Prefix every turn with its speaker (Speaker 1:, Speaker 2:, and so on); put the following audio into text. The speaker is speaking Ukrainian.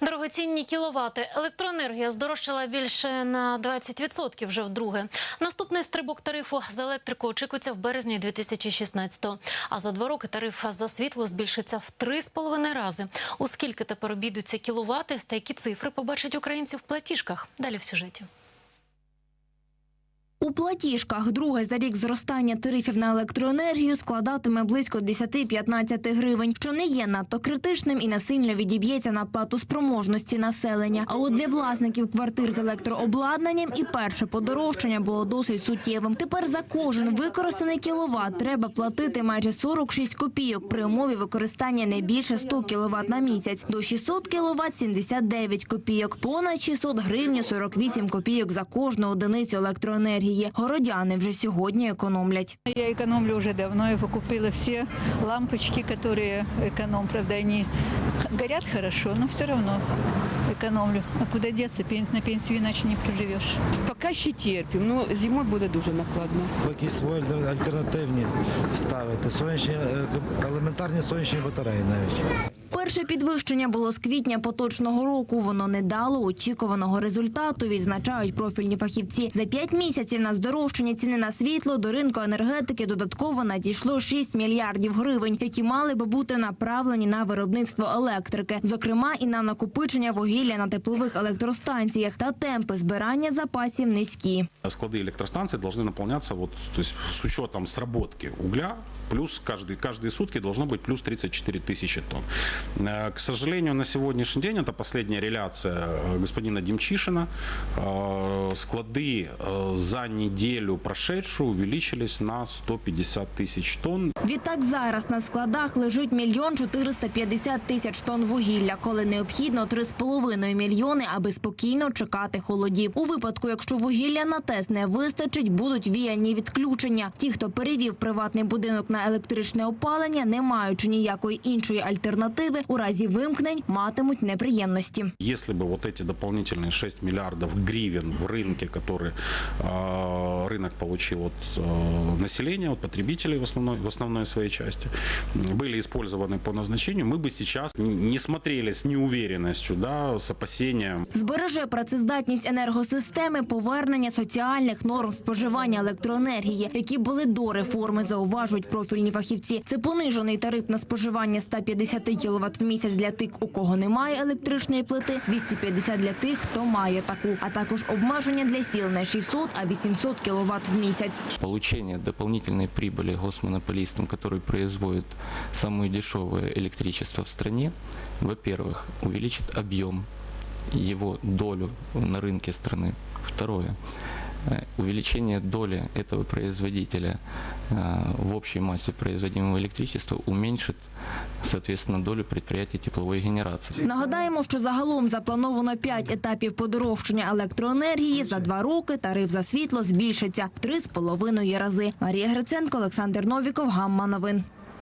Speaker 1: Дорогоцінні кіловати. Електроенергія здорожчала більше на 20% вже вдруге. Наступний стрибок тарифу за електрику очікується в березні 2016-го. А за два роки тариф за світло збільшиться в три з половиною рази. У скільки тепер обійдуться кіловати та які цифри побачать українці в платіжках? Далі в сюжеті.
Speaker 2: У платіжках друге за рік зростання тарифів на електроенергію складатиме близько 10-15 гривень, що не є надто критичним і не сильно відіб'ється на плату спроможності населення. А от для власників квартир з електрообладнанням і перше подорожчання було досить суттєвим. Тепер за кожен використаний кіловат треба платити майже 46 копійок при умові використання не більше 100 кіловат на місяць. До 600 кіловат – 79 копійок, понад 600 гривень – 48 копійок за кожну одиницю електроенергії Городяни вже сьогодні економлять.
Speaker 3: Я экономлю уже давно, я покупила все лампочки, которые эконом, правда, они горят хорошо, но все равно экономлю. А куда деться? Пен- На пенсию иначе не проживешь.
Speaker 4: Поки ще терпимо, ну зимою буде дуже накладно.
Speaker 5: якісь свої аль- альтернативні ставити. Сонячні, е, елементарні сонячні батареї навіть.
Speaker 2: Перше підвищення було з квітня поточного року. Воно не дало очікуваного результату, відзначають профільні фахівці. За п'ять місяців на здорожчання ціни на світло до ринку енергетики додатково надійшло 6 мільярдів гривень, які мали би бути направлені на виробництво електрики, зокрема і на накопичення вугілля на теплових електростанціях. Та темпи збирання запасів низькі.
Speaker 6: Склады электростанций должны наполняться вот, то есть с учетом сработки угля, плюс каждый, каждые сутки должно быть плюс 34 тысячи тонн. Э, К сожалению, на сегодняшний день, это последняя реляция э, господина Демчишина, э, склады э, за неделю прошедшую увеличились на 150 тысяч тонн.
Speaker 2: Відтак зараз на складах лежить мільйон 450 тисяч тонн вугілля, коли необхідно 3,5 мільйони, аби спокійно чекати холодів. У випадку, якщо вугілля на ТЕС не вистачить, будуть віяні відключення. Ті, хто перевів приватний будинок на електричне опалення, не маючи ніякої іншої альтернативи, у разі вимкнень матимуть неприємності.
Speaker 6: Если бы вот эти дополнительные 6 миллиардов гривен в рынке, которые э, рынок получил от э, населения, от потребителей в основной, в основной своей части, м, были использованы по назначению, мы бы сейчас н- не смотрели с неуверенностью, да, с опасением
Speaker 2: Збереже працездатність енергосистеми повернення соціальних норм споживання електроенергії, які були до реформи, зауважують профільні фахівці. Це понижений тариф на споживання 150 кВт в місяць для тих, у кого немає електричної плити, 250 для тих, хто має таку, а також обмеження для сіл не 600, а 800 кВт в місяць.
Speaker 7: получение дополнительной прибыли госмонополистам, которые производят самое дешевое электричество в стране, во-первых, увеличит объем, его долю на рынке страны. Второе, э, увеличение доли этого производителя э, в общей массе производимого электричества уменьшит, соответственно, долю предприятий тепловой генерации.
Speaker 2: Нагадаємо, що загалом заплановано 5 етапів подорожчання електроенергії. За два роки тариф за світло збільшиться в три з половиною рази. Марія Гриценко, Олександр Новіков, Гамма Новин.